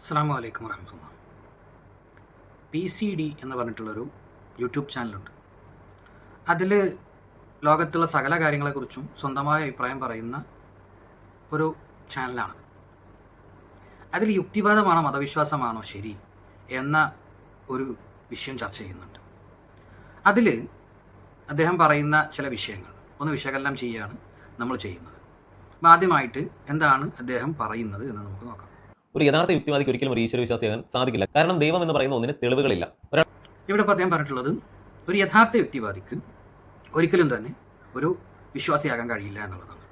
അസ്സാം വലൈക്കും വരഹമുല്ല P C D എന്ന് പറഞ്ഞിട്ടുള്ളൊരു യൂട്യൂബ് ചാനലുണ്ട്. അതിൽ ലോകത്തുള്ള സകല കാര്യങ്ങളെക്കുറിച്ചും സ്വന്തമായ അഭിപ്രായം പറയുന്ന ഒരു ചാനലാണ് അതിൽ യുക്തിവാദമാണോ മതവിശ്വാസമാണോ ശരി എന്ന ഒരു വിഷയം ചർച്ച ചെയ്യുന്നുണ്ട്. അതിൽ അദ്ദേഹം പറയുന്ന ചില വിഷയങ്ങൾ. ഒന്ന് വിശകലനം ചെയ്യുകയാണ് നമ്മൾ ചെയ്യുന്നത്. ആദ്യമായിട്ട് എന്താണ് അദ്ദേഹം പറയുന്നത് എന്ന് നമുക്ക് നോക്കാം. ഒരു യഥാർത്ഥ യുക്തിവാദിക്ക് ഒരിക്കലും ഒരു ഈശ്വര വിശ്വാസിയാകാൻ സാധിക്കില്ല. കാരണം ദൈവം എന്ന് പറയുന്ന ഒന്നിന് തെളിവുകളില്ല. ഇവിടെ അദ്ദേഹം പറഞ്ഞിട്ടുള്ളത് ഒരു യഥാർത്ഥ യുക്തിവാദിക്ക് ഒരിക്കലും തന്നെ ഒരു വിശ്വാസിയാകാൻ കഴിയില്ല എന്നുള്ളതാണ്.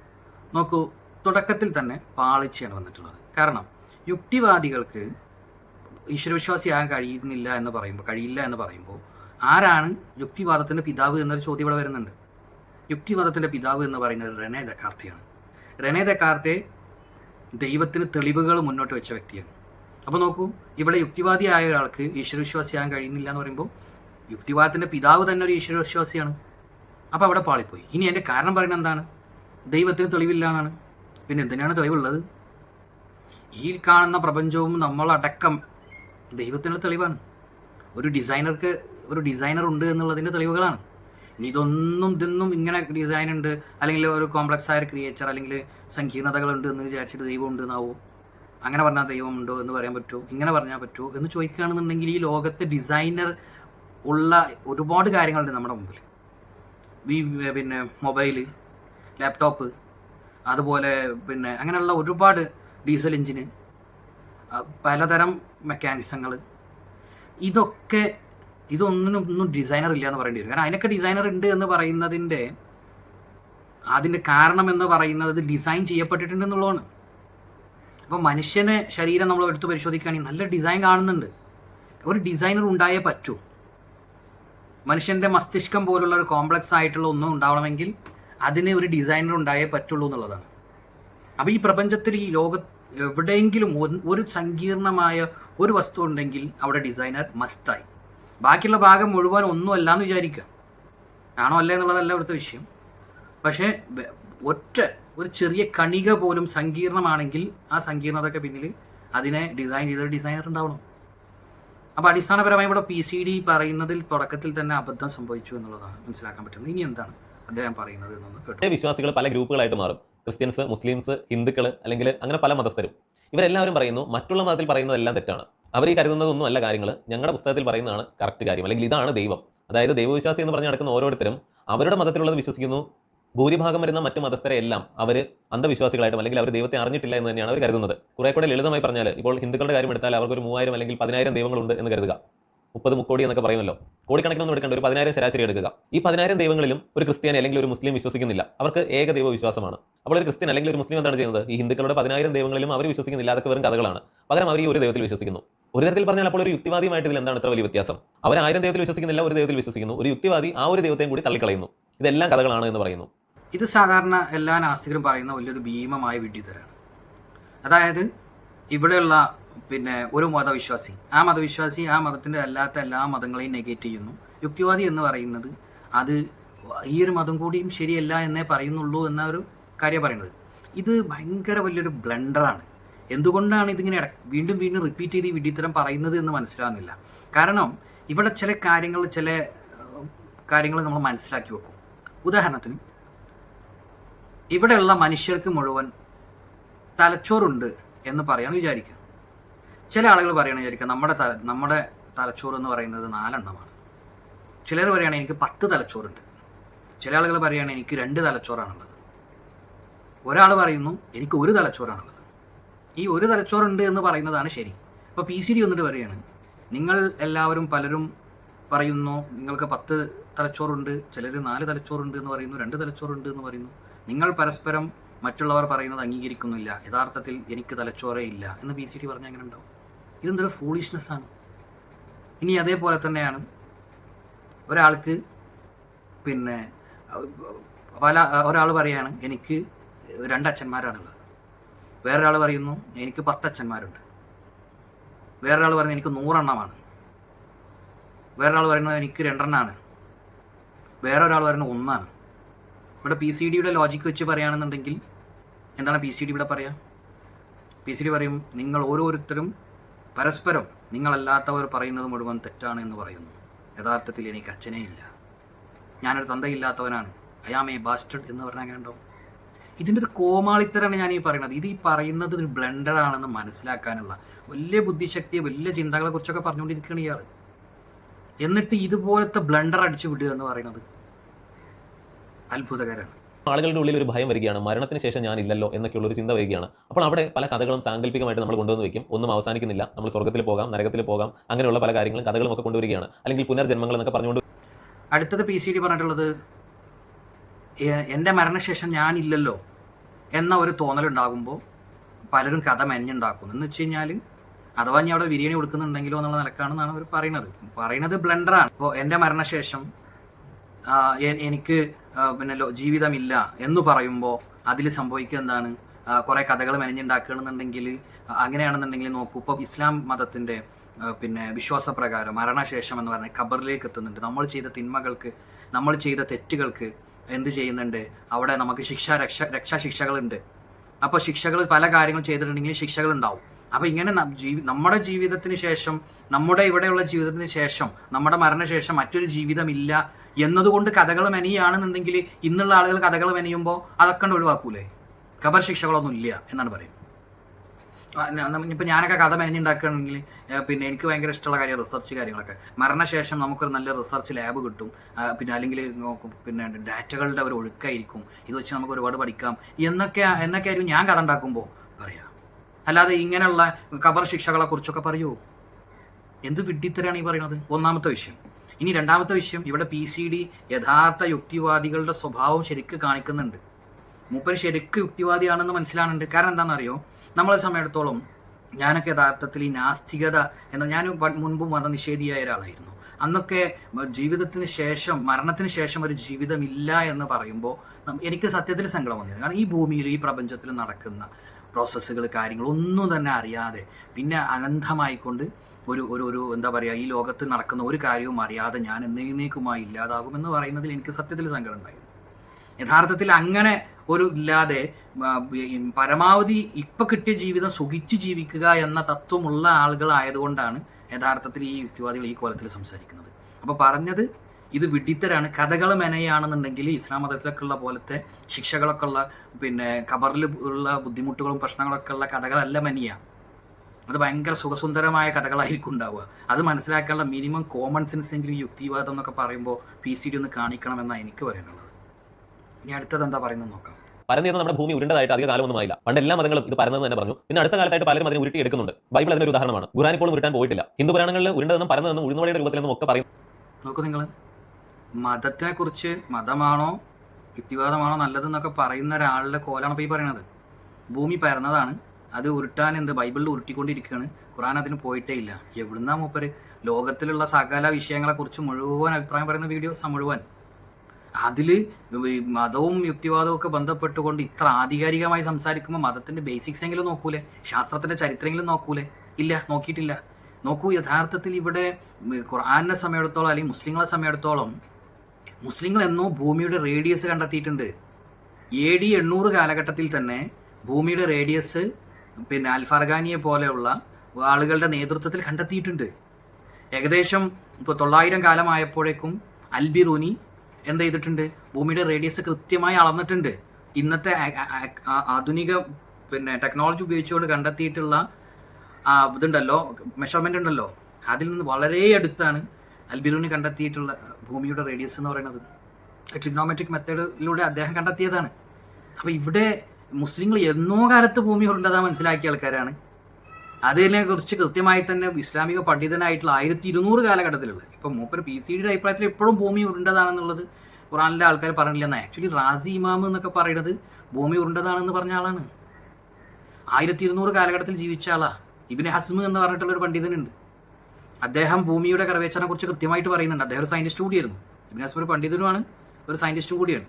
നോക്കൂ തുടക്കത്തിൽ തന്നെ പാളിച്ചയാണ് വന്നിട്ടുള്ളത്. കാരണം യുക്തിവാദികൾക്ക് ഈശ്വരവിശ്വാസിയാകാൻ കഴിയുന്നില്ല എന്ന് പറയുമ്പോൾ കഴിയില്ല എന്ന് പറയുമ്പോൾ ആരാണ് യുക്തിവാദത്തിന്റെ പിതാവ് എന്നൊരു ചോദ്യം ഇവിടെ വരുന്നുണ്ട്. യുക്തിവാദത്തിന്റെ പിതാവ് എന്ന് പറയുന്നത് റെനെ ദക്കാർത്തിയാണ്. റെനെ ദക്കാർത്തെ ദൈവത്തിന് തെളിവുകൾ മുന്നോട്ട് വെച്ച വ്യക്തിയാണ്. അപ്പോൾ നോക്കൂ ഇവിടെ യുക്തിവാദിയായ ഒരാൾക്ക് ഈശ്വരവിശ്വാസിയാകാൻ കഴിയുന്നില്ല എന്ന് പറയുമ്പോൾ യുക്തിവാദത്തിന്റെ പിതാവ് തന്നെ ഒരു ഈശ്വരവിശ്വാസിയാണ്. അപ്പോൾ അവിടെ പാളിപ്പോയി. ഇനി എന്റെ കാരണം പറയുന്നത് എന്താണ്? ദൈവത്തിന് തെളിവില്ല എന്നാണ്. പിന്നെ എന്തിനാണ് തെളിവുള്ളത്? ഈ കാണുന്ന പ്രപഞ്ചവും നമ്മളടക്കം ദൈവത്തിനുള്ള തെളിവാണ്. ഒരു ഡിസൈനർക്ക് ഒരു ഡിസൈനർ ഉണ്ട് എന്നുള്ളതിന്റെ തെളിവുകളാണ്. ഇതൊന്നും ഇതൊന്നും ഇങ്ങനെ ഡിസൈൻ ഉണ്ട്. അല്ലെങ്കിൽ ഒരു കോംപ്ലക്സ് ആയ ക്രിയേച്ചർ അല്ലെങ്കിൽ സങ്കീർണതകളുണ്ട് എന്ന് വിചാരിച്ചിട്ട് ദൈവം ഉണ്ട് എന്നാവോ അങ്ങനെ പറഞ്ഞാൽ ദൈവം ഉണ്ടോ എന്ന് പറയാൻ പറ്റുമോ? ഇങ്ങനെ പറഞ്ഞാൽ പറ്റുമോ എന്ന് ചോദിക്കുകയാണെന്നുണ്ടെങ്കിൽ ഈ ലോകത്ത് ഡിസൈനർ ഉള്ള ഒരുപാട് കാര്യങ്ങളുണ്ട് നമ്മുടെ മുമ്പിൽ. ഈ പിന്നെ മൊബൈൽ ലാപ്ടോപ്പ് അതുപോലെ പിന്നെ അങ്ങനെയുള്ള ഒരുപാട് ഡീസൽ എഞ്ചിന് പലതരം മെക്കാനിസങ്ങൾ ഇതൊക്കെ ഇതൊന്നിനും ഒന്നും ഡിസൈനർ ഇല്ല എന്ന് പറയേണ്ടി വരും. കാരണം അതിനൊക്കെ ഡിസൈനർ ഉണ്ട് എന്ന് പറയുന്നതിന്റെ അതിന്റെ കാരണം എന്ന് പറയുന്നത് ഡിസൈൻ ചെയ്യപ്പെട്ടിട്ടുണ്ട് എന്നുള്ളതാണ്. അപ്പോൾ മനുഷ്യനെ ശരീരം നമ്മൾ എടുത്ത് പരിശോധിക്കുകയാണെങ്കിൽ നല്ല ഡിസൈൻ കാണുന്നുണ്ട്. ഒരു ഡിസൈനർ ഉണ്ടായേ പറ്റൂ. മനുഷ്യന്റെ മസ്തിഷ്കം പോലുള്ള ഒരു കോംപ്ലക്സ് ആയിട്ടുള്ള ഒന്നും ഉണ്ടാവണമെങ്കിൽ അതിന് ഒരു ഡിസൈനർ ഉണ്ടായേ പറ്റുള്ളൂ എന്നുള്ളതാണ്. അപ്പോൾ ഈ പ്രപഞ്ചത്തിൽ ഈ ലോക എവിടെയെങ്കിലും ഒരു സങ്കീർണമായ ഒരു വസ്തു ഉണ്ടെങ്കിൽ അവിടെ ഡിസൈനർ മസ്റ്റായി ബാക്കിയുള്ള ഭാഗം മുഴുവൻ ഒന്നുമല്ല എന്ന് വിചാരിക്കുക. ആണോ അല്ലേ എന്നുള്ളതല്ല ഇവിടുത്തെ വിഷയം. പക്ഷേ ഒറ്റ ഒരു ചെറിയ കണിക പോലും സങ്കീർണമാണെങ്കിൽ ആ സങ്കീർണതയ്ക്ക് പിന്നിൽ അതിനെ ഡിസൈൻ ചെയ്തൊരു ഡിസൈനർ ഉണ്ടാവണം. അപ്പോൾ അടിസ്ഥാനപരമായി ഇവിടെ പി സി ഡി പറയുന്നതിൽ തുടക്കത്തിൽ തന്നെ അബദ്ധം സംഭവിച്ചു എന്നുള്ളതാണ് മനസ്സിലാക്കാൻ പറ്റുന്നത്. ഇനി എന്താണ് അദ്ദേഹം പറയുന്നത് എന്നൊന്ന് കേട്ടു. വിശ്വാസികൾ പല ഗ്രൂപ്പുകളായിട്ട് മാറും. ക്രിസ്ത്യൻസ് മുസ്ലിംസ് ഹിന്ദുക്കൾ അല്ലെങ്കിൽ അങ്ങനെ പല മതസ്ഥരും. ഇവരെല്ലാവരും പറയുന്നു മറ്റുള്ള മതത്തിൽ പറയുന്നതെല്ലാം തെറ്റാണ്. അവർ ഈ കരുതുന്നതൊന്നും അല്ല കാര്യങ്ങൾ ഞങ്ങളുടെ പുസ്തകത്തിൽ പറയുന്നതാണ് കറക്റ്റ് കാര്യം. അല്ലെങ്കിൽ ഇതാണ് ദൈവം. അതായത് ദൈവവിശ്വാസി എന്ന് പറഞ്ഞ് നടക്കുന്ന ഓരോരുത്തരും അവരുടെ മതത്തിലുള്ളത് വിശ്വസിക്കുന്നു. ഭൂരിഭാഗം വരുന്ന മറ്റു മതസ്ഥരെ എല്ലാം അവർ അന്ധവിശ്വാസികളായിട്ടും അല്ലെങ്കിൽ അവർ ദൈവത്തെ അറിഞ്ഞിട്ടില്ല എന്ന് തന്നെയാണ് അവർ കരുതുന്നത്. കുറെ കൂടെ ലളിതമായി പറഞ്ഞാൽ ഇപ്പോൾ ഹിന്ദുക്കളുടെ കാര്യം എടുത്താൽ അവർക്ക് ഒരു മൂവായിരം അല്ലെങ്കിൽ പതിനായിരം ദൈവങ്ങളുണ്ട് എന്ന് കരുതുക. മുപ്പത് മുക്കോടി എന്നൊക്കെ പറയുമല്ലോ. കോടിക്കണക്കിനൊന്നും എടുക്കേണ്ട ഒരു പതിനായിരം ശരാശരി എടുക്കുക. ഈ പതിനായിരം ദൈവങ്ങളിലും ഒരു ക്രിസ്ത്യാനി അല്ലെങ്കിൽ ഒരു മുസ്ലിം വിശ്വസിക്കുന്നില്ല. അവർക്ക് ഏക ദൈവ വിശ്വാസമാണ് അപ്പോൾ ഒരു ക്രിസ്ത്യൻ അല്ലെങ്കിൽ ഒരു മുസ്ലിം എന്താണ് ചെയ്യുന്നത്? ഈ ഹിന്ദുക്കളുടെ പതിനായിരം ദൈവങ്ങളിലും അവർ വിശ്വസിക്കുന്നില്ല. അതൊക്കെ വെറും കഥകളാണ്. പകരം അവർ ഈ ഒരു ദൈവത്തിൽ വിശ്വസിക്കുന്നു. ഒരു തരത്തിൽ പറഞ്ഞാൽ അപ്പോൾ ഒരു യുക്തിവാദിയുമായിട്ട് ഇതിൽ എന്താണ് ഇത്ര വലിയ വ്യത്യാസം? അവർ ആയിരം ദൈവത്തിൽ വിശ്വസിക്കുന്നില്ല ഒരു ദൈവത്തിൽ വിശ്വസിക്കുന്നു. ഒരു യുക്തിവാദി ആ ഒരു ദൈവത്തെയും കൂടി തള്ളിക്കളയുന്നു. ഇതെല്ലാം കഥകളാണ് എന്ന് പറയുന്നു. ഇത് സാധാരണ എല്ലാ നാസ്തികരും പറയുന്ന വലിയൊരു ഭീമമായ വിഡ്ഢിതരാണ് അതായത് ഇവിടെയുള്ള പിന്നെ ഒരു മതവിശ്വാസി ആ മതവിശ്വാസി ആ മതത്തിന്റെ അല്ലാത്ത എല്ലാ മതങ്ങളെയും നെഗേറ്റ് ചെയ്യുന്നു. യുക്തിവാദി എന്ന് പറയുന്നത് അത് ഈ ഒരു മതം കൂടിയും ശരിയല്ല എന്നേ പറയുന്നുള്ളൂ എന്ന ഒരു കാര്യം പറയുന്നത്. ഇത് ഭയങ്കര വലിയൊരു ബ്ലണ്ടറാണ് എന്തുകൊണ്ടാണ് ഇതിങ്ങനെ വീണ്ടും വീണ്ടും റിപ്പീറ്റ് ചെയ്ത് ഈ വിഡ്ഢിത്തരം പറയുന്നത് എന്ന് മനസ്സിലാകുന്നില്ല. കാരണം ഇവിടെ ചില കാര്യങ്ങൾ ചില കാര്യങ്ങൾ നമ്മൾ മനസ്സിലാക്കി വെക്കും. ഉദാഹരണത്തിന് ഇവിടെയുള്ള മനുഷ്യർക്ക് മുഴുവൻ തലച്ചോറുണ്ട് എന്ന് പറയാമെന്ന് വിചാരിക്കുക. ചില ആളുകൾ പറയണമെന്ന് വിചാരിക്കുക നമ്മുടെ തല നമ്മുടെ തലച്ചോറ് എന്ന് പറയുന്നത് നാലെണ്ണമാണ്. ചിലർ പറയുകയാണെങ്കിൽ എനിക്ക് പത്ത് തലച്ചോറുണ്ട്. ചില ആളുകൾ പറയുകയാണെങ്കിൽ എനിക്ക് രണ്ട് തലച്ചോറാണുള്ളത്. ഒരാൾ പറയുന്നു എനിക്ക് ഒരു തലച്ചോറാണുള്ളത്. ഈ ഒരു തലച്ചോറുണ്ട് എന്ന് പറയുന്നതാണ് ശരി. അപ്പോൾ പി സി ഡി വന്നിട്ട് പറയുകയാണ് നിങ്ങൾ എല്ലാവരും പലരും പറയുന്നു നിങ്ങൾക്ക് പത്ത് തലച്ചോറുണ്ട് ചിലർ നാല് തലച്ചോറുണ്ട് എന്ന് പറയുന്നു രണ്ട് തലച്ചോറുണ്ട് എന്ന് പറയുന്നു. നിങ്ങൾ പരസ്പരം മറ്റുള്ളവർ പറയുന്നത് അംഗീകരിക്കുന്നില്ല. യഥാർത്ഥത്തിൽ എനിക്ക് തലച്ചോറേ ഇല്ല. എന്ന് പി സി ഡി പറഞ്ഞാൽ എങ്ങനെ ഉണ്ടാവും? ഇതെന്തൊരു ഫൂളിഷ്നെസ്സാണ് ഇനി അതേപോലെ തന്നെയാണ് ഒരാൾക്ക് പിന്നെ പല ഒരാൾ പറയാണ് എനിക്ക് രണ്ടച്ഛന്മാരാണുള്ളത്. വേറൊരാൾ പറയുന്നു എനിക്ക് പത്തച്ഛന്മാരുണ്ട്. വേറൊരാൾ പറയുന്നു എനിക്ക് നൂറെണ്ണമാണ്. വേറൊരാൾ പറയുന്നത് എനിക്ക് രണ്ടെണ്ണമാണ് വേറൊരാൾ പറയുന്നത് ഒന്നാണ്. ഇവിടെ പി സി ഡിയുടെ ലോജിക്ക് വെച്ച് പറയുകയാണെന്നുണ്ടെങ്കിൽ എന്താണ് പി സി ഡി ഇവിടെ പറയുക? പി സി ഡി പറയും നിങ്ങൾ ഓരോരുത്തരും പരസ്പരം നിങ്ങളല്ലാത്തവർ പറയുന്നത് മുഴുവൻ തെറ്റാണ് എന്ന് പറയുന്നു. യഥാർത്ഥത്തിൽ എനിക്ക് അച്ഛനേ ഇല്ല. ഞാനൊരു തന്തയില്ലാത്തവനാണ്. അയാമേ ബാസ്റ്റഡ് എന്ന് പറഞ്ഞാൽ അങ്ങനെ ഉണ്ടാവും? ഇതിന്റെ ഒരു കോമാളിത്തരാണ് ഞാൻ ഈ പറയുന്നത്. ഇത് ഈ പറയുന്നത് ഒരു ബ്ലണ്ടറാണെന്ന് മനസ്സിലാക്കാനുള്ള വലിയ ബുദ്ധിശക്തിയെ വലിയ ചിന്തകളെ കുറിച്ചൊക്കെ പറഞ്ഞുകൊണ്ടിരിക്കുകയാണ് ഇയാൾ എന്നിട്ട് ഇതുപോലത്തെ ബ്ലണ്ടർ അടിച്ചു വിടുക എന്ന് പറയുന്നത് അത്ഭുതകരമാണ്. ആളുകളുടെ ഉള്ളിൽ ഒരു ഭയം വരികയാണ്. മരണത്തിന് ശേഷം ഞാൻ ഇല്ലല്ലോ എന്നൊക്കെയുള്ള ഒരു ചിന്ത വരികയാണ്. അപ്പോൾ അവിടെ പല കഥകളും സാങ്കല്പികമായിട്ട് നമ്മൾ കൊണ്ടുവന്ന് വെക്കും. ഒന്നും അവസാനിക്കുന്നില്ല. നമ്മൾ സ്വർഗത്തിൽ പോകാം നരകത്തിൽ പോകാം അങ്ങനെയുള്ള പല കാര്യങ്ങളും കഥകളും ഒക്കെ കൊണ്ടുവരികയാണ്. അല്ലെങ്കിൽ പുനർജന്മങ്ങൾ എന്നൊക്കെ പറഞ്ഞുകൊണ്ട് അടുത്തത് പി സി ഡി പറഞ്ഞിട്ടുള്ളത് എന്റെ മരണശേഷം ഞാനില്ലല്ലോ എന്ന ഒരു തോന്നലുണ്ടാകുമ്പോൾ പലരും കഥ മെഞ്ഞുണ്ടാക്കുന്നു എന്ന് വെച്ച് കഴിഞ്ഞാൽ അഥവാ ഞാൻ അവിടെ ബിരിയാണി കൊടുക്കുന്നുണ്ടെങ്കിലോ എന്നുള്ള നിലക്കാണെന്നാണ് അവർ പറയുന്നത് പറയുന്നത് ബ്ലണ്ടറാണ് ഇപ്പോൾ എന്റെ മരണശേഷം എനിക്ക് പിന്നെ ജീവിതമില്ല എന്ന് പറയുമ്പോൾ അതിൽ സംഭവിക്കുക എന്താണ്? കുറേ കഥകൾ മെനഞ്ഞുണ്ടാക്കുകയാണെന്നുണ്ടെങ്കിൽ അങ്ങനെയാണെന്നുണ്ടെങ്കിൽ നോക്കൂ. ഇപ്പോൾ ഇസ്ലാം മതത്തിന്റെ പിന്നെ വിശ്വാസപ്രകാരം മരണശേഷം എന്ന് പറഞ്ഞാൽ ഖബറിലേക്ക് എത്തുന്നുണ്ട്. നമ്മൾ ചെയ്ത തിന്മകൾക്ക് നമ്മൾ ചെയ്ത തെറ്റുകൾക്ക് എന്ത് ചെയ്യുന്നുണ്ട്? അവിടെ നമുക്ക് ശിക്ഷ രക്ഷ രക്ഷാ രക്ഷാശിക്ഷകളുണ്ട് അപ്പോൾ ശിക്ഷകൾ പല കാര്യങ്ങൾ ചെയ്തിട്ടുണ്ടെങ്കിൽ ശിക്ഷകൾ ഉണ്ടാവും അപ്പോൾ ഇങ്ങനെ ജീവി നമ്മുടെ ജീവിതത്തിന് ശേഷം നമ്മുടെ ഇവിടെയുള്ള ജീവിതത്തിന് ശേഷം നമ്മുടെ മരണശേഷം മറ്റൊരു ജീവിതമില്ല എന്നതുകൊണ്ട് കഥകൾ മെനിയാണെന്നുണ്ടെങ്കിൽ ഇന്നുള്ള ആളുകൾ കഥകൾ മെനിയുമ്പോൾ അതൊക്കെ ഒഴിവാക്കൂലേ? ഖബർ ശിക്ഷകളൊന്നും ഇല്ല എന്നാണ് പറയുന്നത്. ഇപ്പം ഞാനൊക്കെ കഥ മെനഞ്ഞുണ്ടാക്കുകയാണെങ്കിൽ പിന്നെ എനിക്ക് ഭയങ്കര ഇഷ്ടമുള്ള കാര്യം റിസർച്ച് കാര്യങ്ങളൊക്കെ. മരണശേഷം നമുക്കൊരു നല്ല റിസർച്ച് ലാബ് കിട്ടും. പിന്നെ അല്ലെങ്കിൽ പിന്നെ ഡാറ്റകളുടെ ഒരു ഒഴുക്കായിരിക്കും. ഇത് വെച്ച് നമുക്ക് ഒരുപാട് പഠിക്കാം. എന്നൊക്കെ എന്നൊക്കെ ആയിരിക്കും ഞാൻ കഥ ഉണ്ടാക്കുമ്പോൾ പറയാം. അല്ലാതെ ഇങ്ങനെയുള്ള കബർ ശിക്ഷകളെ കുറിച്ചൊക്കെ പറയൂ? എന്ത് വിഡ്ഢിത്തരാണ് ഈ പറയുന്നത് ഒന്നാമത്തെ വിഷയം. ഇനി രണ്ടാമത്തെ വിഷയം ഇവിടെ പി സി ഡി യഥാർത്ഥ യുക്തിവാദികളുടെ സ്വഭാവം ശരിക്ക് കാണിക്കുന്നുണ്ട്. മൂപ്പര് ശരിക്ക് യുക്തിവാദിയാണെന്ന് മനസ്സിലാകുന്നുണ്ട് കാരണം എന്താണെന്നറിയോ? നമ്മളെ സമയത്തോളം ഞാനൊക്കെ യഥാർത്ഥത്തിൽ ഈ നാസ്തികത എന്ന ഞാൻ മുൻപ് മതനിഷേധിയായ ഒരാളായിരുന്നു. അന്നൊക്കെ ജീവിതത്തിന് ശേഷം മരണത്തിന് ശേഷം ഒരു ജീവിതമില്ല എന്ന് പറയുമ്പോൾ എനിക്ക് സത്യത്തിൽ സങ്കടം വന്നിരുന്നു. കാരണം ഈ ഭൂമിയിൽ ഈ പ്രപഞ്ചത്തിൽ നടക്കുന്ന പ്രോസസ്സുകൾ കാര്യങ്ങൾ ഒന്നും തന്നെ അറിയാതെ പിന്നെ അനന്തമായിക്കൊണ്ട് ഒരു ഒരു ഒരു എന്താ പറയുക ഈ ലോകത്ത് നടക്കുന്ന ഒരു കാര്യവും അറിയാതെ ഞാൻ എന്നേക്കുമായി ഇല്ലാതാകുമെന്ന് പറയുന്നതിൽ എനിക്ക് സത്യത്തിൽ സങ്കടം ഉണ്ടായിരുന്നു. യഥാർത്ഥത്തിൽ അങ്ങനെ ഒരു ഇല്ലാതെ പരമാവധി ഇപ്പൊ കിട്ടിയ ജീവിതം സുഖിച്ച് ജീവിക്കുക എന്ന തത്വമുള്ള ആളുകളായതുകൊണ്ടാണ് യഥാർത്ഥത്തിൽ ഈ യുക്തിവാദികൾ ഈ കോലത്തിൽ സംസാരിക്കുന്നത്. അപ്പോൾ പറഞ്ഞത് ഇത് വിഡിത്തരാണ്. കഥകൾ മെനയാണെന്നുണ്ടെങ്കിൽ ഇസ്ലാം മതത്തിലൊക്കെ ഉള്ള പോലത്തെ ശിക്ഷകളൊക്കെ ഉള്ള പിന്നെ ഖബറിൽ ഉള്ള ബുദ്ധിമുട്ടുകളും പ്രശ്നങ്ങളൊക്കെ ഉള്ള കഥകളല്ല മെനിയ. അത് ഭയങ്കര സുഖസുന്ദരമായ കഥകളായിരിക്കും ഉണ്ടാവുക. അത് മനസ്സിലാക്കാനുള്ള മിനിമം കോമൺ സെൻസ് എങ്കിലും യുക്തിവാദം എന്നൊക്കെ പറയുമ്പോൾ പി സി ഡി ഒന്ന് കാണിക്കണമെന്നാണ് എനിക്ക് പറയാനുള്ളത്. ഇനി അടുത്തത് എന്താ പറയുന്നത് നോക്കാം. പരന്നിരുന്ന നമ്മുടെ ഭൂമി ഉരുണ്ടതായിട്ട് അധിക കാലമൊന്നും ആയില്ല. പണ്ട് എല്ലാ മതങ്ങളും ഇത് പരന്നെന്ന് തന്നെ പറഞ്ഞു. പിന്നെ അടുത്ത കാലത്തായിട്ട് പലരും അതിനെ ഉരുട്ടി എടുക്കുന്നുണ്ട് ബൈബിൾ അതിനൊരു ഉദാഹരണമാണ്. ഖുറാൻ ഇപ്പോഴും ഉരുട്ടാൻ പോയിട്ടില്ല. ഹിന്ദു പുരാണങ്ങളിൽ ഉരുണ്ടതെന്നും പരന്നതെന്നും ഉഴുന്നുവളിയുടെ രൂപത്തിലെന്നും ഒക്കെ പറയും നോക്കൂ നിങ്ങൾ മതത്തിനെ കുറിച്ച് മതമാണോ യുക്തിവാദമാണോ നല്ലതെന്നൊക്കെ പറയുന്ന ഒരാളുടെ കോലാണ് ഇപ്പോൾ ഈ പറയണത്. ഭൂമി പരന്നതാണ്. അത് ഉരുട്ടാൻ എന്ത് ബൈബിളിൽ ഉരുട്ടിക്കൊണ്ടിരിക്കുകയാണ്. ഖുറാൻ അതിന് പോയിട്ടേ ഇല്ല. എവിടുന്നാ മൂപ്പര്? ലോകത്തിലുള്ള സകല വിഷയങ്ങളെക്കുറിച്ച് മുഴുവൻ അഭിപ്രായം പറയുന്ന വീഡിയോസ് മുഴുവൻ. അതിൽ മതവും യുക്തിവാദവും ഒക്കെ ബന്ധപ്പെട്ടുകൊണ്ട് ഇത്ര ആധികാരികമായി സംസാരിക്കുമ്പോൾ മതത്തിന്റെ ബേസിക്സ് എങ്കിലും നോക്കൂലേ? ശാസ്ത്രത്തിന്റെ ചരിത്രമെങ്കിലും നോക്കൂലേ? ഇല്ല നോക്കിയിട്ടില്ല. നോക്കൂ യഥാർത്ഥത്തിൽ ഇവിടെ ഖുർആാനിനെ ഖുർആനെ സമയത്തോളം അല്ലെങ്കിൽ മുസ്ലിങ്ങളെ സമയത്തോളം മുസ്ലിങ്ങൾ എന്നോ ഭൂമിയുടെ റേഡിയസ് കണ്ടെത്തിയിട്ടുണ്ട്. എ ഡി എണ്ണൂറ് കാലഘട്ടത്തിൽ തന്നെ ഭൂമിയുടെ റേഡിയസ് പിന്നെ അൽഫർഖാനിയെ പോലെയുള്ള ആളുകളുടെ നേതൃത്വത്തിൽ കണ്ടെത്തിയിട്ടുണ്ട്. ഏകദേശം ഇപ്പോൾ തൊള്ളായിരം കാലമായപ്പോഴേക്കും അൽബിറൂനി എന്ത് ചെയ്തിട്ടുണ്ട്? ഭൂമിയുടെ റേഡിയസ് കൃത്യമായി അളന്നിട്ടുണ്ട്. ഇന്നത്തെ ആധുനിക പിന്നെ ടെക്നോളജി ഉപയോഗിച്ചുകൊണ്ട് കണ്ടെത്തിയിട്ടുള്ള ഇതുണ്ടല്ലോ മെഷർമെന്റ് ഉണ്ടല്ലോ. അതിൽ നിന്ന് വളരെ അടുത്താണ് അൽബിറൂന് കണ്ടെത്തിയിട്ടുള്ള ഭൂമിയുടെ റേഡിയസ് എന്ന് പറയുന്നത്. ട്രിഗ്നോമെട്രിക് മെത്തേഡിലൂടെ അദ്ദേഹം കണ്ടെത്തിയതാണ്. അപ്പോൾ ഇവിടെ മുസ്ലിങ്ങൾ എന്നോ കാലത്ത് ഭൂമി ഉരുണ്ടതാ മനസ്സിലാക്കിയ ആൾക്കാരാണ്. അതിനെ കുറിച്ച് കൃത്യമായി തന്നെ ഇസ്ലാമിക പണ്ഡിതനായിട്ടുള്ള ആയിരത്തി ഇരുന്നൂറ് കാലഘട്ടത്തിലുള്ള ഇപ്പം മൂപ്പർ പി സി ഡിയുടെ അഭിപ്രായത്തിൽ എപ്പോഴും ഭൂമി ഉരുണ്ടതാണെന്നുള്ളത് ഖുറാനിലെ ആൾക്കാർ പറഞ്ഞില്ലെന്ന്. ആക്ച്വലി റാസി ഇമാം എന്നൊക്കെ പറയുന്നത് ഭൂമി ഉരുണ്ടതാണെന്ന് പറഞ്ഞ ആളാണ്. ആയിരത്തി ഇരുന്നൂറ് കാലഘട്ടത്തിൽ ജീവിച്ച ആളാ. ഇബിന് ഹസ്മ എന്ന് പറഞ്ഞിട്ടുള്ള ഒരു പണ്ഡിതനുണ്ട്. അദ്ദേഹം ഭൂമിയുടെ കറവേച്ചനെ കുറിച്ച് കൃത്യമായിട്ട് പറയുന്നുണ്ട്. അദ്ദേഹം ഒരു സയന്റിസ്റ്റ് കൂടിയായിരുന്നു. ഇബിന് ഹസ്മ ഒരു പണ്ഡിതനുമാണ് ഒരു സയന്റിസ്റ്റും കൂടിയാണ്.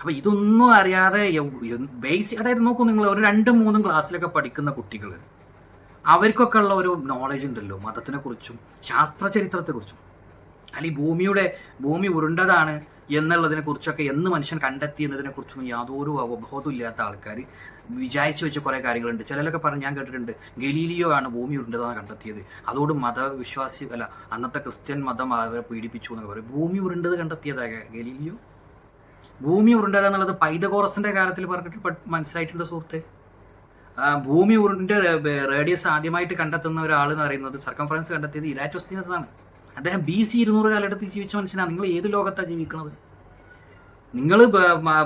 അപ്പോൾ ഇതൊന്നും അറിയാതെ ബേസിക് അതായത് നോക്കൂ നിങ്ങൾ ഒരു രണ്ടും മൂന്നും ക്ലാസ്സിലൊക്കെ പഠിക്കുന്ന കുട്ടികൾ അവർക്കൊക്കെ ഉള്ള ഒരു നോളജ് ഉണ്ടല്ലോ മതത്തിനെ കുറിച്ചും ശാസ്ത്ര ചരിത്രത്തെ കുറിച്ചും അല്ലെങ്കിൽ ഭൂമിയുടെ ഭൂമി ഉരുണ്ടതാണ് എന്നുള്ളതിനെ കുറിച്ചൊക്കെ എന്ന് മനുഷ്യൻ കണ്ടെത്തി എന്നതിനെ കുറിച്ചൊന്നും യാതൊരു അവബോധം ഇല്ലാത്ത ആൾക്കാർ വിചാരിച്ചു വെച്ച കുറേ കാര്യങ്ങളുണ്ട്. ചിലരൊക്കെ പറഞ്ഞ് ഞാൻ കേട്ടിട്ടുണ്ട് ഗലീലിയോ ആണ് ഭൂമി ഉരുണ്ടതാണ് കണ്ടെത്തിയത്. അതോട് മതവിശ്വാസി അല്ല അന്നത്തെ ക്രിസ്ത്യൻ മതം അവരെ പീഡിപ്പിച്ചു എന്നൊക്കെ പറയും. ഭൂമി ഉരുണ്ടത് കണ്ടെത്തിയതാ ഗലീലിയോ? ഭൂമി ഉരുണ്ടതെന്നുള്ളത് പൈതകോറസിന്റെ കാലത്തിൽ പറഞ്ഞിട്ട് മനസ്സിലായിട്ടുണ്ട് സുഹൃത്തെ? ഭൂമി ഉരുണ്ട് റേഡിയസ് ആദ്യമായിട്ട് കണ്ടെത്തുന്ന ഒരാൾ എന്ന് പറയുന്നത് സർക്കംഫറൻസ് കണ്ടെത്തിയത് ഇലാറ്റോസ്തീനസ് ആണ്. അദ്ദേഹം ബി സി ഇരുന്നൂറ് കാലഘട്ടത്തിൽ ജീവിച്ച മനുഷ്യനാണ്. നിങ്ങൾ ഏത് ലോകത്താണ് ജീവിക്കുന്നത്? നിങ്ങൾ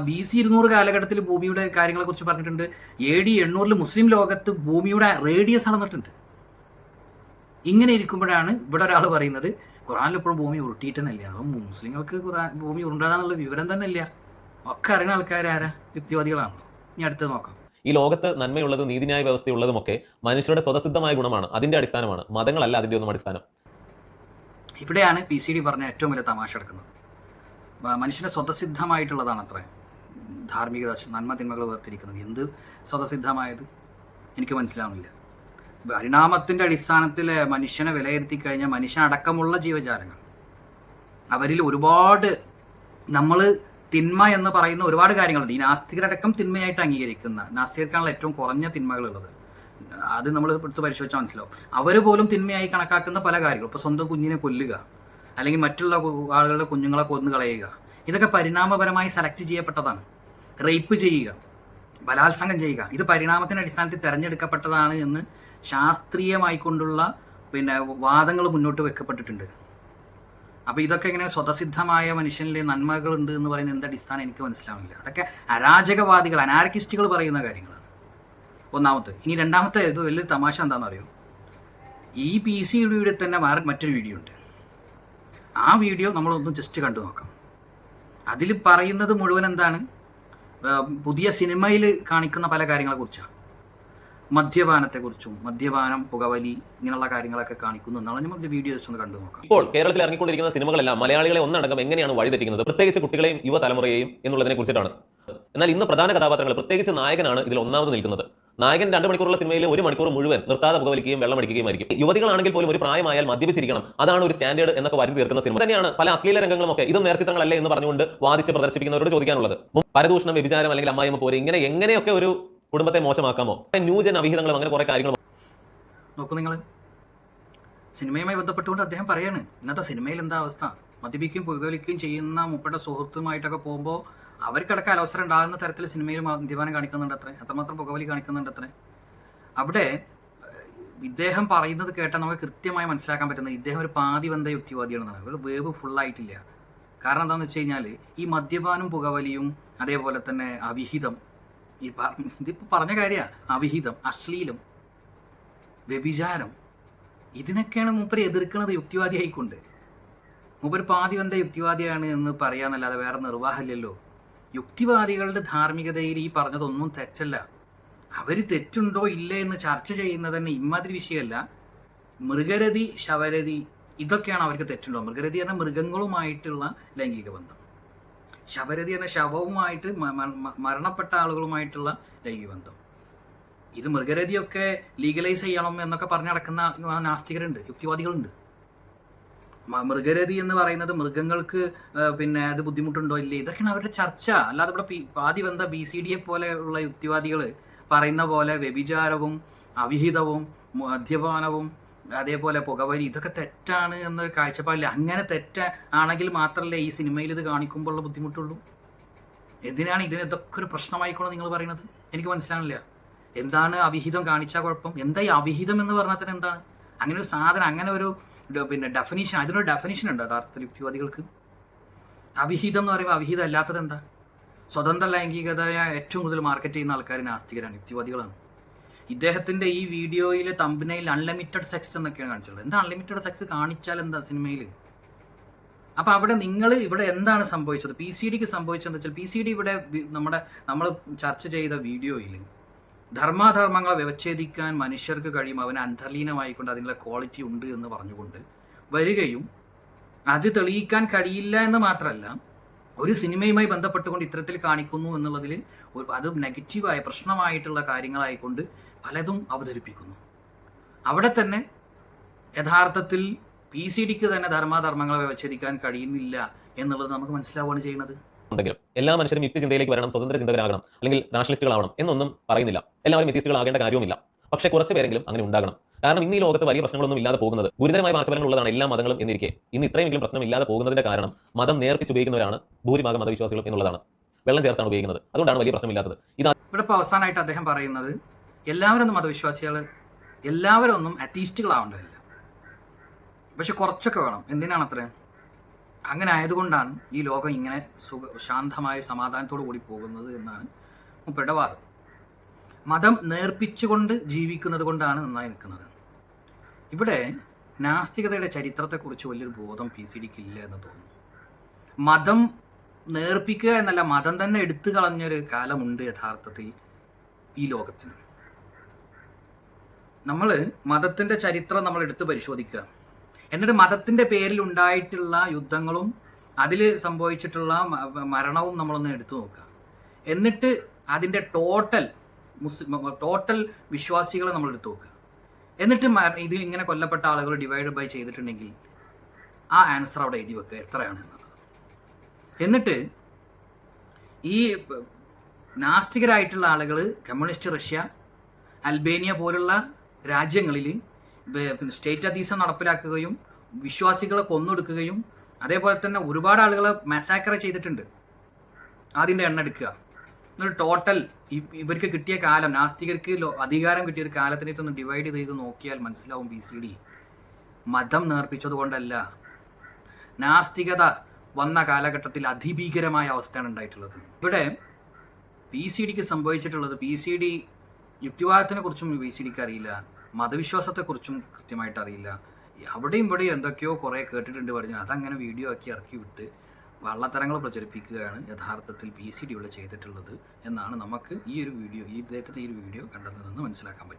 ബി സി ഇരുന്നൂറ് കാലഘട്ടത്തിൽ ഭൂമിയുടെ കാര്യങ്ങളെക്കുറിച്ച് പറഞ്ഞിട്ടുണ്ട്. എ ഡി എണ്ണൂറിൽ മുസ്ലിം ലോകത്ത് ഭൂമിയുടെ റേഡിയസ് അളന്നിട്ടുണ്ട് ഇങ്ങനെ ഇരിക്കുമ്പോഴാണ് ഇവിടെ ഒരാൾ പറയുന്നത് ഖുറാനിൽ ഇപ്പോഴും ഭൂമി ഉരുട്ടിയിട്ടെന്നല്ല? അപ്പം മുസ്ലിങ്ങൾക്ക് ഖുറാൻ ഭൂമി ഉരുണ്ടതാന്നുള്ള വിവരം തന്നെ ഇല്ല ഒക്കെ അറിയുന്ന ആൾക്കാരാരാ യുക്തിവാദികളാണല്ലോ ഇനി അടുത്ത് നോക്കാം. ഈ ലോകത്ത് നന്മയുള്ളതും നീതിന്യായ വ്യവസ്ഥയുള്ളതുമൊക്കെ മനുഷ്യരുടെ സ്വതസിദ്ധമായ ഗുണമാണ്. അതിന്റെ അടിസ്ഥാനമാണ്. മതങ്ങളല്ല അതിന്റെ ഒന്നും അടിസ്ഥാനം. ഇവിടെയാണ് പി സി ഡി പറഞ്ഞ ഏറ്റവും വലിയ തമാശ എടുക്കുന്നത് മനുഷ്യന്റെ സ്വതസിദ്ധമായിട്ടുള്ളതാണ് അത്ര ധാർമ്മികത നന്മ തിന്മകൾ വേർതിരിക്കുന്നത്. എന്ത് സ്വതസിദ്ധമായത്? എനിക്ക് മനസ്സിലാവുന്നില്ല. പരിണാമത്തിന്റെ അടിസ്ഥാനത്തിൽ മനുഷ്യനെ വിലയിരുത്തി കഴിഞ്ഞാൽ മനുഷ്യനടക്കമുള്ള ജീവജാലങ്ങൾ. അവരിൽ ഒരുപാട് നമ്മൾ തിന്മ എന്ന് പറയുന്ന ഒരുപാട് കാര്യങ്ങളുണ്ട്. ഈ നാസ്തികരടക്കം തിന്മയായിട്ട് അംഗീകരിക്കുന്ന നാസ്തികർക്കാണല്ലോ ഏറ്റവും കുറഞ്ഞ തിന്മകളുള്ളത്. അത് നമ്മൾ എടുത്ത് പരിശോധിച്ചാൽ മനസ്സിലാവും. അവർ പോലും തിന്മയായി കണക്കാക്കുന്ന പല കാര്യങ്ങളും. ഇപ്പോൾ സ്വന്തം കുഞ്ഞിനെ കൊല്ലുക അല്ലെങ്കിൽ മറ്റുള്ള ആളുകളുടെ കുഞ്ഞുങ്ങളെ കൊന്നു കളയുക. ഇതൊക്കെ പരിണാമപരമായി സെലക്ട് ചെയ്യപ്പെട്ടതാണ്. റേപ്പ് ചെയ്യുക ബലാത്സംഗം ചെയ്യുക. ഇത് പരിണാമത്തിന്റെ അടിസ്ഥാനത്തിൽ തിരഞ്ഞെടുക്കപ്പെട്ടതാണ് എന്ന് ശാസ്ത്രീയമായിക്കൊണ്ടുള്ള പിന്നെ വാദങ്ങൾ മുന്നോട്ട് വെക്കപ്പെട്ടിട്ടുണ്ട്. അപ്പോൾ ഇതൊക്കെ ഇങ്ങനെ സ്വതസിദ്ധമായ മനുഷ്യനിലെ നന്മകളുണ്ട് എന്ന് പറയുന്ന എന്ത് അടിസ്ഥാനം? എനിക്ക് മനസ്സിലാവില്ല അതൊക്കെ അരാജകവാദികൾ അനാർക്കിസ്റ്റുകൾ പറയുന്ന കാര്യങ്ങളാണ്. ഒന്നാമത്തെ. ഇനി രണ്ടാമത്തെ ഇത് വലിയൊരു തമാശ എന്താണെന്ന് അറിയോ ഈ പി സി യുടെ തന്നെ വേറെ മറ്റൊരു വീഡിയോ ഉണ്ട്. ആ വീഡിയോ നമ്മളൊന്ന് ജസ്റ്റ് കണ്ടു നോക്കാം. അതിൽ പറയുന്നത് മുഴുവൻ എന്താണ്? പുതിയ സിനിമയിൽ കാണിക്കുന്ന പല കാര്യങ്ങളെക്കുറിച്ചാണ് മദ്യപാനത്തെക്കുറിച്ചും മദ്യപാനം പുകവലി ഇങ്ങനെയുള്ള കാര്യങ്ങളൊക്കെ കാണിക്കുന്നു എന്നാണ് നമ്മൾ വീഡിയോ ഒന്ന് കണ്ടു നോക്കാം. ഇപ്പോൾ കേരളത്തിൽ ഇറങ്ങിക്കൊണ്ടിരിക്കുന്ന സിനിമകളെല്ലാം മലയാളികളെ ഒന്നടങ്കം എങ്ങനെയാണ് വഴിതെറ്റിക്കുന്നത്? പ്രത്യേകിച്ച് കുട്ടികളെയും യുവതലമുറയെയും എന്നുള്ളതിനെ കുറിച്ചിട്ടാണ്. എന്നാൽ ഇന്ന് പ്രധാന കഥാപാത്രങ്ങൾ പ്രത്യേകിച്ച് നായകനാണ് ഇതിൽ ഒന്നാമത് നിൽക്കുന്നത്. നായകൻ രണ്ട് മണിക്കൂറുള്ള സിനിമയിൽ ഒരു മണിക്കൂർ മുഴുവൻ നിർത്താതെ പുകവലിക്കുകയും വെള്ളമടിക്കുകയുമായിരിക്കും യുവതികളാണെങ്കിൽ പോലും ഒരു പ്രായമായാൽ മദ്യപിച്ചിരിക്കണം. അതാണ് ഒരു സ്റ്റാൻഡേർഡ് എന്നൊക്കെ വരുത്തി തീർക്കുന്ന സിനിമ. തന്നെയാണ് പല അശ്ലീല രംഗങ്ങളും ഒക്കെ ഇതും നേർച്ചിത്രങ്ങളല്ലേ എന്ന് പറഞ്ഞുകൊണ്ട് വാദിച്ച് പ്രദർശിപ്പിക്കുന്നവരോട് ചോദിക്കാനുള്ളത്. പരദൂഷണം വ്യഭിചാരം അല്ലെങ്കിൽ അമ്മായിമ്മ പോലെ ഇങ്ങനെ എങ്ങനെയൊക്കെ ഒരു കുടുംബത്തെ മോശമാക്കാമോ? ന്യൂജൻ അവിഹിതങ്ങളും അങ്ങനെ കുറെ കാര്യങ്ങൾ നോക്കൂ നിങ്ങൾ സിനിമയുമായി ബന്ധപ്പെട്ടുകൊണ്ട് അദ്ദേഹം പറയാണ് ഇന്നത്തെ സിനിമയിൽ എന്താ അവസ്ഥ? മദ്യപിക്കുകയും പുകവലിക്കുകയും ചെയ്യുന്ന മുപ്പയുടെ സുഹൃത്തുമായിട്ടൊക്കെ പോകുമ്പോൾ അവർക്കടക്കം അലവസരം ഉണ്ടാകുന്ന തരത്തിൽ സിനിമയിൽ മദ്യപാനം കാണിക്കുന്നുണ്ട് അത്രേ. അത്രമാത്രം പുകവലി കാണിക്കുന്നുണ്ട് അത്രേ. അവിടെ ഇദ്ദേഹം പറയുന്നത് കേട്ടാൽ നമുക്ക് കൃത്യമായി മനസ്സിലാക്കാൻ പറ്റുന്നത് ഇദ്ദേഹം ഒരു പാതിബന്ധ യുക്തിവാദിയാണെന്നാണ്. ഒരു വേവ് ഫുള്ളായിട്ടില്ല. കാരണം എന്താണെന്ന് വെച്ച് കഴിഞ്ഞാൽ ഈ മദ്യപാനും പുകവലിയും അതേപോലെ തന്നെ അവിഹിതം ഈ ഇതിപ്പോൾ പറഞ്ഞ കാര്യമാണ് അവിഹിതം അശ്ലീലം വ്യഭിചാരം. ഇതിനൊക്കെയാണ് മൂപ്പര് എതിർക്കുന്നത് യുക്തിവാദിയായിക്കൊണ്ട്. പാതി പാതിവന്ത യുക്തിവാദിയാണ് എന്ന് പറയാന്നല്ലാതെ വേറെ നിർവാഹമില്ലല്ലോ. യുക്തിവാദികളുടെ ധാർമ്മികതയിൽ ഈ പറഞ്ഞതൊന്നും തെറ്റല്ല. അവർ തെറ്റുണ്ടോ ഇല്ല എന്ന് ചർച്ച ചെയ്യുന്നത് തന്നെ ഇമ്മാതിരി വിഷയമല്ല. മൃഗരതി ശവരതി ഇതൊക്കെയാണ് അവർക്ക് തെറ്റുണ്ടോ? മൃഗരതി എന്ന മൃഗങ്ങളുമായിട്ടുള്ള ലൈംഗിക ബന്ധം. ശവരതി എന്ന ശവവുമായിട്ട് മരണപ്പെട്ട ആളുകളുമായിട്ടുള്ള ലൈംഗികബന്ധം. ഇത് മൃഗരതിയൊക്കെ ലീഗലൈസ് ചെയ്യണം എന്നൊക്കെ പറഞ്ഞ് നടക്കുന്ന നാസ്തികരുണ്ട് യുക്തിവാദികളുണ്ട്. മൃഗരതി എന്ന് പറയുന്നത് മൃഗങ്ങൾക്ക് പിന്നെ അത് ബുദ്ധിമുട്ടുണ്ടോ ഇല്ലേ? ഇതൊക്കെയാണ് അവരുടെ ചർച്ച. അല്ലാതെ ഇവിടെ പാതി ബന്ധ ബി സി ഡിയെ പോലെയുള്ള യുക്തിവാദികൾ പറയുന്ന പോലെ വ്യഭിചാരവും അവിഹിതവും മദ്യപാനവും അതേപോലെ പുകവലി ഇതൊക്കെ തെറ്റാണ് എന്നൊരു കാഴ്ചപ്പാടില്ല അങ്ങനെ തെറ്റ ആണെങ്കിൽ മാത്രമല്ലേ ഈ സിനിമയിൽ ഇത് കാണിക്കുമ്പോഴുള്ള ബുദ്ധിമുട്ടുള്ളൂ? എന്തിനാണ് ഇതിന് ഇതൊക്കെ ഒരു പ്രശ്നമായിക്കോളെ നിങ്ങൾ പറയുന്നത്? എനിക്ക് മനസ്സിലാകുന്നില്ല എന്താണ് അവിഹിതം കാണിച്ചാൽ കുഴപ്പം? എന്താ ഈ അവിഹിതം എന്ന് പറഞ്ഞാൽ തന്നെ എന്താണ്? അങ്ങനെ ഒരു സാധനം അങ്ങനെ ഒരു പിന്നെ ഡെഫിനിഷൻ അതിനൊരു ഡെഫിനിഷൻ ഉണ്ട് യഥാർത്ഥത്തിൽ യുക്തിവാദികൾക്ക്. അവിഹിതം എന്ന് പറയുമ്പോൾ അവിഹിതം അല്ലാത്തത് എന്താ? സ്വതന്ത്ര ലൈംഗികതയെ ഏറ്റവും കൂടുതൽ മാർക്കറ്റ് ചെയ്യുന്ന ആൾക്കാർ നാസ്തികരാണ് യുക്തിവാദികളാണ്. ഇദ്ദേഹത്തിന്റെ ഈ വീഡിയോയിൽ തമ്പനയിൽ അൺലിമിറ്റഡ് സെക്സ് എന്നൊക്കെയാണ് കാണിച്ചുള്ളത് എന്താ അൺലിമിറ്റഡ് സെക്സ് കാണിച്ചാൽ എന്താ സിനിമയിൽ അപ്പോൾ അവിടെ നിങ്ങൾ ഇവിടെ എന്താണ് സംഭവിച്ചത്? പി സി ഡിക്ക് സംഭവിച്ചതെന്ന് വെച്ചാൽ പി സി ഡി ഇവിടെ നമ്മുടെ നമ്മൾ ചർച്ച ചെയ്ത വീഡിയോയിൽ ധർമാധർമ്മങ്ങളെ വ്യവച്ഛേദിക്കാൻ മനുഷ്യർക്ക് കഴിയും അവന് അന്തർലീനമായിക്കൊണ്ട് അതിനുള്ള ക്വാളിറ്റി ഉണ്ട് എന്ന് പറഞ്ഞുകൊണ്ട് വരികയും അത് തെളിയിക്കാൻ കഴിയില്ല എന്ന് മാത്രമല്ല ഒരു സിനിമയുമായി ബന്ധപ്പെട്ടുകൊണ്ട് ഇത്തരത്തിൽ കാണിക്കുന്നു എന്നുള്ളതിൽ അത് നെഗറ്റീവായ പ്രശ്നമായിട്ടുള്ള കാര്യങ്ങളായിക്കൊണ്ട് പലതും അവതരിപ്പിക്കുന്നു. അവിടെ തന്നെ യഥാർത്ഥത്തിൽ പി സി ഡിക്ക് തന്നെ ധർമാധർമ്മങ്ങളെ വ്യവച്ഛേദിക്കാൻ കഴിയുന്നില്ല എന്നുള്ളത് നമുക്ക് മനസ്സിലാവുകയാണ് ചെയ്യുന്നത്. ഉണ്ടെങ്കിലും എല്ലാ മനുഷ്യരും യുക്തി ചിന്തയിലേക്ക് വരണം സ്വതന്ത്ര ചിന്തകരാകണം അല്ലെങ്കിൽ നാഷണലിസ്റ്റുകളാവണം എന്നൊന്നും പറയുന്നില്ല. എല്ലാവരും വ്യത്യസ്തകളാകേണ്ട കാര്യവുമില്ല. പക്ഷേ കുറച്ച് പേരെങ്കിലും അങ്ങനെ ഉണ്ടാകണം. കാരണം ഇന്ന് ഈ ലോകത്ത് വലിയ പ്രശ്നങ്ങളൊന്നും ഇല്ലാതെ പോകുന്നത് ഗുരുതരമായ ഉള്ളതാണ് എല്ലാ മതങ്ങളും എന്നിരിക്കെ. ഇന്ന് ഇത്രയെങ്കിലും പ്രശ്നം ഇല്ലാതെ പോകുന്നതിന്റെ കാരണം മതം നേർപ്പിച്ച് ഉപയോഗിക്കുന്നവരാണ് ഭൂരിഭാഗം മതവിശ്വാസികൾ എന്നുള്ളതാണ്. വെള്ളം ചേർത്താണ് ഉപയോഗിക്കുന്നത്. അതുകൊണ്ടാണ് വലിയ പ്രശ്നമില്ലാത്തത്. ഇത് ഇവിടെ അവസാനമായിട്ട് അദ്ദേഹം പറയുന്നത് എല്ലാവരൊന്നും മതവിശ്വാസികൾ എല്ലാവരും ഒന്നും അത്തീസ്റ്റുകളാവേണ്ടതില്ല പക്ഷെ കുറച്ചൊക്കെ വേണം. എന്തിനാണ് അത്രയും അങ്ങനെ ആയതുകൊണ്ടാണ് ഈ ലോകം ഇങ്ങനെ സുഖ ശാന്തമായ സമാധാനത്തോടു കൂടി പോകുന്നത് എന്നാണ് മുപ്പയുടെ വാദം. മതം നേർപ്പിച്ചുകൊണ്ട് ജീവിക്കുന്നത് കൊണ്ടാണ് നന്നായി നിൽക്കുന്നത്. ഇവിടെ നാസ്തികതയുടെ ചരിത്രത്തെക്കുറിച്ച് വലിയൊരു ബോധം പി സി ഡിക്ക് ഇല്ല എന്ന് തോന്നുന്നു. മതം നേർപ്പിക്കുക എന്നല്ല മതം തന്നെ എടുത്തു കളഞ്ഞൊരു കാലമുണ്ട് യഥാർത്ഥത്തിൽ ഈ ലോകത്തിന്. നമ്മൾ മതത്തിന്റെ ചരിത്രം നമ്മൾ എടുത്ത് പരിശോധിക്കുക. എന്നിട്ട് മതത്തിന്റെ പേരിൽ ഉണ്ടായിട്ടുള്ള യുദ്ധങ്ങളും അതിൽ സംഭവിച്ചിട്ടുള്ള മരണവും നമ്മളൊന്ന് എടുത്തു നോക്കുക. എന്നിട്ട് അതിന്റെ ടോട്ടൽ മുസ്ലിം ടോട്ടൽ വിശ്വാസികളെ നമ്മൾ എടുത്തു നോക്കുക. എന്നിട്ട് ഇതിൽ ഇങ്ങനെ കൊല്ലപ്പെട്ട ആളുകൾ ഡിവൈഡ് ബൈ ചെയ്തിട്ടുണ്ടെങ്കിൽ ആ ആൻസർ അവിടെ എഴുതി വെക്കുക എത്രയാണ് എന്നുള്ളത്. എന്നിട്ട് ഈ നാസ്തികരായിട്ടുള്ള ആളുകൾ കമ്മ്യൂണിസ്റ്റ് റഷ്യ അൽബേനിയ പോലുള്ള രാജ്യങ്ങളിൽ പിന്നെ സ്റ്റേറ്റ് അധീസം നടപ്പിലാക്കുകയും വിശ്വാസികളെ കൊന്നൊടുക്കുകയും അതേപോലെ തന്നെ ഒരുപാട് ആളുകളെ മെസാക്കറ ചെയ്തിട്ടുണ്ട്. ആദ്യം എണ്ണ എടുക്കുക. എന്നിട്ട് ടോട്ടൽ ഇവർക്ക് കിട്ടിയ കാലം നാസ്തികർക്ക് അധികാരം കിട്ടിയ ഒരു കാലത്തിനേക്കൊന്ന് ഡിവൈഡ് ചെയ്ത് നോക്കിയാൽ മനസ്സിലാവും ബി സി ഡി മതം നേർപ്പിച്ചത് കൊണ്ടല്ല. നാസ്തികത വന്ന കാലഘട്ടത്തിൽ അതിഭീകരമായ അവസ്ഥയാണ് ഉണ്ടായിട്ടുള്ളത്. ഇവിടെ പി സി ഡിക്ക് സംഭവിച്ചിട്ടുള്ളത് പി സി ഡി യുക്തിവാദത്തിനെ കുറിച്ചും പി സി ഡിക്ക് അറിയില്ല. മതവിശ്വാസത്തെക്കുറിച്ചും കൃത്യമായിട്ട് അറിയില്ല. അവിടെയും ഇവിടെയും എന്തൊക്കെയോ കുറേ കേട്ടിട്ടുണ്ട് പറഞ്ഞു അതങ്ങനെ വീഡിയോ ആക്കി ഇറക്കി വിട്ട് വള്ളത്തരങ്ങൾ പ്രചരിപ്പിക്കുകയാണ് യഥാർത്ഥത്തിൽ പി സി ഡി ഇവിടെ ചെയ്തിട്ടുള്ളത് എന്നാണ് നമുക്ക് ഈ ഒരു വീഡിയോ ഈ ഇദ്ദേഹത്തിന്റെ ഈ ഒരു വീഡിയോ കണ്ടതിൽ നിന്ന് മനസ്സിലാക്കാൻ പറ്റി